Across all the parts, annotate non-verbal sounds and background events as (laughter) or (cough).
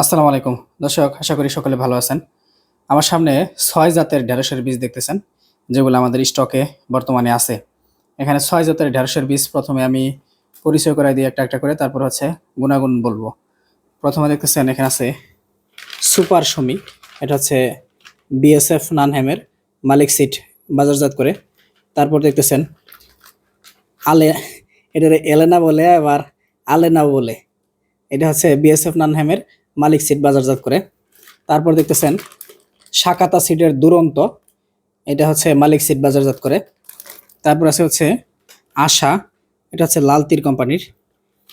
আসসালামু আলাইকুম। দর্শক, আশা করি সকলে ভালো আছেন। আমার সামনে ছয় জাতের ঢেঁড়সের বীজ দেখতেছেন যেগুলো আমাদের স্টকে বর্তমানে আছে। এখানে ছয় জাতের ঢেঁড়সের বীজ প্রথমে আমি পরিচয় করাই দিই একটা একটা করে, তারপর হচ্ছে গুণাগুণ বলব। প্রথমে দেখতেছেন এখানে আছে সুপার সমি, এটা হচ্ছে বিএসএফ নানহ্যামের মালিক সিট বাজারজাত করে। তারপর দেখতেছেন আলে এটা এলেনা বলে, আবার আলেনা বলে। এটা হচ্ছে বিএসএফ নানহ্যামের মালিক সিট বাজারজাত করে। তারপর দেখতেছেন শাকাতা সিটের দুরন্ত, এটা হচ্ছে মালিক সিট বাজারজাত করে। তারপর আছে হচ্ছে আশা, এটা হচ্ছে লাল তীর কোম্পানির।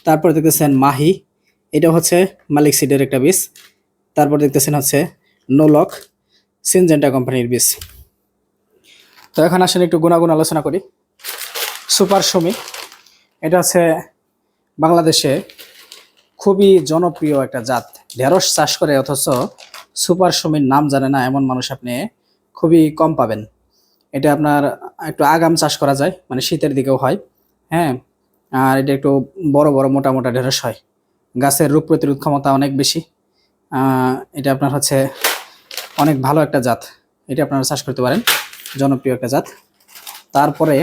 তারপর দেখতেছেন মাহি এটা হচ্ছে মালিক সিটের একটা বীজ। তারপর দেখতেছেন হচ্ছে নোলক, সিনজেন্টা কোম্পানির বীজ। তো এখন আসেন একটু গুণাগুণ আলোচনা করি। সুপার সমি, এটা হচ্ছে বাংলাদেশে খুবই জনপ্রিয় একটা জাত। ঢেঁড়স চাষ করে অথচ সুপার সমির নাম জানে না, এমন মানুষ আপনি খুবই কম পাবেন। এটা আপনার একটু আগাম চাষ করা যায় মানে শীতের দিকেও হয় হ্যাঁ? আর এটা একটু বড় বড়, মোটা মোটা ঢেঁড়স হয়। গাছের রোগ প্রতিরোধ ক্ষমতা অনেক বেশি। এটা আপনার হচ্ছে অনেক ভালো একটা জাত। এটা আপনারা চাষ করতে পারেন, জনপ্রিয় একটা জাত। তারপরে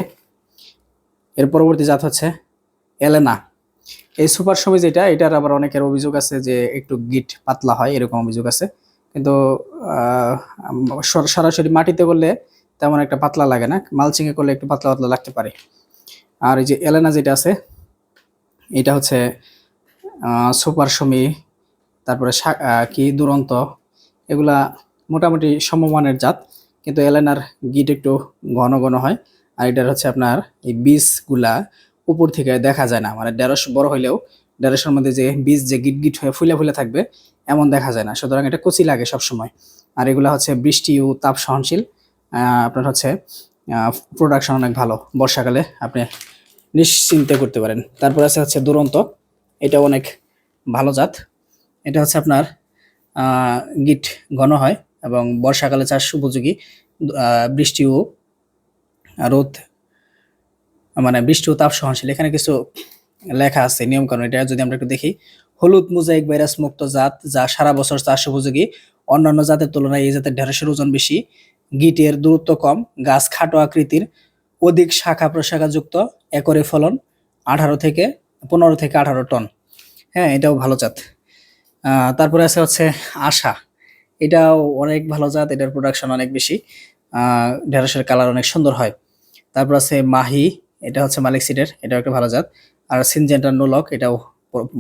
এর পরবর্তী জাত হচ্ছে এলেনা। এই সুপার সময় যেটা, এটার আবার অনেকের অভিযোগ আছে যে একটু গিট পাতলা হয়, এরকম অভিযোগ আছে। কিন্তু সরাসরি মাটিতে করলে তেমন একটা পাতলা লাগে না মালচিংয়ে করলে একটু পাতলা পাতলা লাগতে পারে। আর এই যে এলেনা যেটা আছে, এটা হচ্ছে সুপার সমী, তারপরে কি দুরন্ত, এগুলা মোটামুটি সমমানের জাত, কিন্তু এলেনার গিট একটু ঘন ঘন হয়। আর এটার হচ্ছে আপনার এই বীজগুলা উপর থেকে দেখা যায় না। মানে ঢেঁড়স বড় হইলেও ঢেঁড়সের মধ্যে যে বীজ যে গিট গিট হয়ে ফুলে ফুলে থাকবে, এমন দেখা যায় না। সুতরাং এটা কচি লাগে সব সময় আর এগুলা হচ্ছে বৃষ্টি ও তাপ সহনশীল। আপনার হচ্ছে প্রোডাকশন অনেক ভালো। বর্ষাকালে আপনি নিশ্চিন্তে করতে পারেন। তারপর আছে হচ্ছে দুরন্ত। এটা অনেক ভালো জাত। এটা হচ্ছে আপনার গিট ঘন হয় এবং বর্ষাকালে চাষ উপযোগী। বৃষ্টি ও রোদ মানে বৃষ্টি ও তাপ সহনশীল। এখানে কিছু লেখা আছে নিয়ম কানুন এটা যদি আমরা একটু দেখি, হলুদ মোজাইক ভাইরাস মুক্ত জাত, যা সারা বছর চাষ উপযোগী। অন্যান্য জাতের তুলনায় এই জাতের ঢেঁড়সের ওজন বেশি। গিটের দূরত্ব কম, গাছ খাটো আকৃতির। অধিক শাখা প্রশাখা যুক্ত একরে ফলন আঠারো থেকে পনেরো থেকে আঠারো টন। হ্যাঁ এটাও ভালো জাত। তারপরে আছে হচ্ছে আশা। এটাও অনেক ভালো জাত, এটার প্রোডাকশন অনেক বেশি। ঢেঁড়সের কালার অনেক সুন্দর হয়। তারপর আছে মাহি এটা হচ্ছে মালিক সিডের এটাও একটা ভালো জাত। আর সিনজেন্টার নোলক, এটাও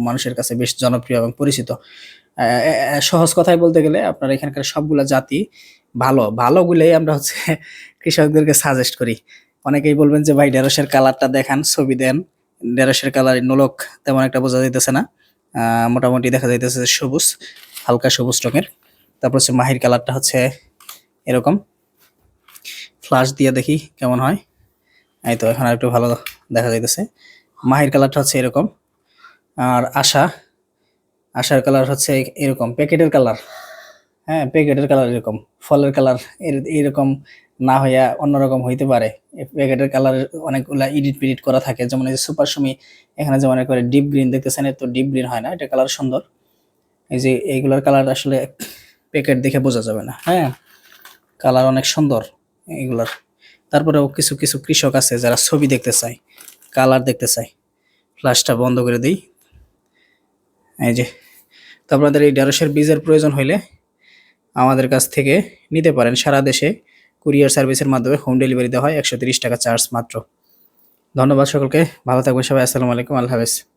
মানুষের কাছে বেশ জনপ্রিয় এবং পরিচিত। সহজ কথায় বলতে গেলে আপনার এখানকার সবগুলা জাতি ভালো। ভালোগুলোই আমরা হচ্ছে (laughs) কৃষকদেরকে সাজেস্ট করি। অনেকেই বলবেন যে, ভাই, ঢেঁড়সের কালারটা দেখান, ছবি দেন। ঢেঁড়সের কালার নোলক তেমন একটা বোঝা যাইতেছে না। মোটামুটি দেখা যাইতেছে সবুজ, হালকা সবুজ রঙের। তারপর হচ্ছে মাহির কালারটা হচ্ছে এরকম। ফ্লাশ দিয়ে দেখি কেমন হয়। এই তো, এখন একটু ভালো দেখা যাইতেছে। মাহির কালারটা হচ্ছে এরকম। আর আশা, আশার কালার হচ্ছে এরকম প্যাকেটের কালার হ্যাঁ প্যাকেটের কালার এরকম, ফলের কালার এরকম না হইয়া অন্যরকম হইতে পারে। প্যাকেটের কালার অনেকগুলা এডিট পিডিট করা থাকে, যেমন এই যে সুপার সুমি এখানে যেমন একবারে ডিপ গ্রিন দেখতেছেন তো ডিপ গ্রিন হয় না, এটা কালার সুন্দর। এই যে এইগুলার কালার আসলে প্যাকেট দেখে বোঝা যাবে না। হ্যাঁ কালার অনেক সুন্দর এগুলার তারপরেও কিছু কিছু কৃষক আছে যারা ছবি দেখতে চায়, কালার দেখতে চায়। ফ্ল্যাশটা বন্ধ করে দিই। এই যে, তো আপনাদের এই ঢেঁড়সের বীজের প্রয়োজন হইলে আমাদের কাছ থেকে নিতে পারেন। সারা দেশে কুরিয়ার সার্ভিসের মাধ্যমে হোম ডেলিভারি দেওয়া হয়। একশো টাকা চার্জ মাত্র। ধন্যবাদ সকলকে। ভালো থাকবেন সবাই। আসসালামু আলাইকুম। আল্লাহ হাফেজ।